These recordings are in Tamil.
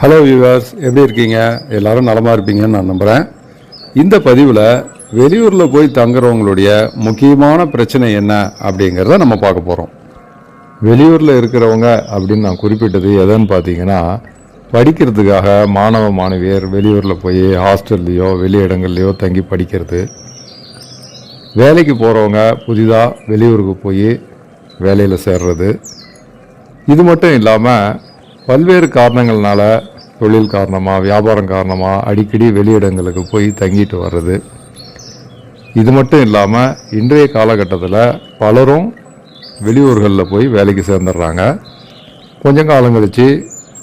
ஹலோ வியூவர்ஸ் எப்படி இருக்கீங்க? எல்லாரும் நலமாக இருப்பீங்கன்னு நான் நம்புகிறேன் இந்த பதிவில் வெளியூரில் போய் தங்குறவங்களுடைய முக்கியமான பிரச்சனை என்ன அப்படிங்கிறத நம்ம பார்க்க போகிறோம் வெளியூரில் இருக்கிறவங்க அப்படின்னு நான் குறிப்பிட்டது எதுன்னு பார்த்தீங்கன்னா படிக்கிறதுக்காக மாணவ மாணவியர் வெளியூரில் போய் ஹாஸ்டல்லையோ வெளி இடங்கள்லையோ தங்கி படிக்கிறது. வேலைக்கு போகிறவங்க புதிதாக வெளியூருக்கு போய் வேலையில் சேர்றது. இது மட்டும் இல்லாமல் பல்வேறு காரணங்கள்னால தொழில் காரணமாக வியாபாரம் காரணமாக அடிக்கடி வெளியிடங்களுக்கு போய் தங்கிட்டு வர்றது. இது மட்டும் இல்லாமல் இன்றைய காலகட்டத்தில் பலரும் வெளியூர்களில் போய் வேலைக்கு சேர்ந்துடுறாங்க கொஞ்சம் காலம் கழித்து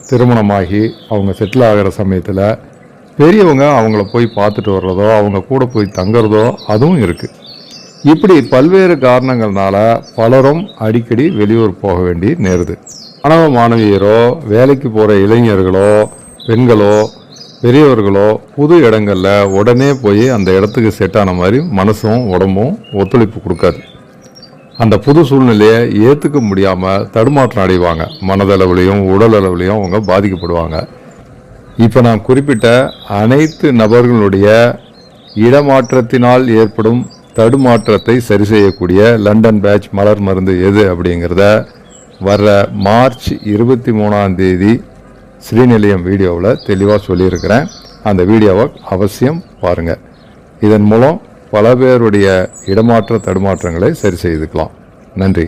திருமணமாகி அவங்க செட்டில் ஆகிற சமயத்தில் பெரியவங்க அவங்கள போய் பார்த்துட்டு வர்றதோ அவங்க கூட போய் தங்குறதோ அதுவும் இருக்குது இப்படி பல்வேறு காரணங்கள்னால பலரும் அடிக்கடி வெளியூர் போக வேண்டி நேருது. மாணவ மாணவியரோ வேலைக்கு போகிற இளைஞர்களோ பெண்களோ பெரியவர்களோ புது இடங்களில் உடனே போய் அந்த இடத்துக்கு செட் ஆன மாதிரி மனசும் உடம்பும் ஒத்துழைப்பு கொடுக்காது. அந்த புது சூழ்நிலையை ஏற்றுக்க முடியாமல் தடுமாற்றம் அடைவாங்க. மனதளவுலையும் உடல் அளவுலையும் அவங்க பாதிக்கப்படுவாங்க. இப்போ நான் குறிப்பிட்ட அனைத்து நபர்களுடைய இடமாற்றத்தினால் ஏற்படும் தடுமாற்றத்தை சரி செய்யக்கூடிய லண்டன் பேட்ச் மலர் மருந்து எது அப்படிங்கிறத வர்ற மார்ச் இருபத்தி மூணாம் தேதி ஸ்ரீநிலையம் வீடியோவில் தெளிவாக சொல்லியிருக்கிறேன். அந்த வீடியோவை அவசியம் பாருங்கள் இதன் மூலம் பல பேருடைய இடமாற்ற தடுமாற்றங்களை சரி செய்துக்கலாம். நன்றி.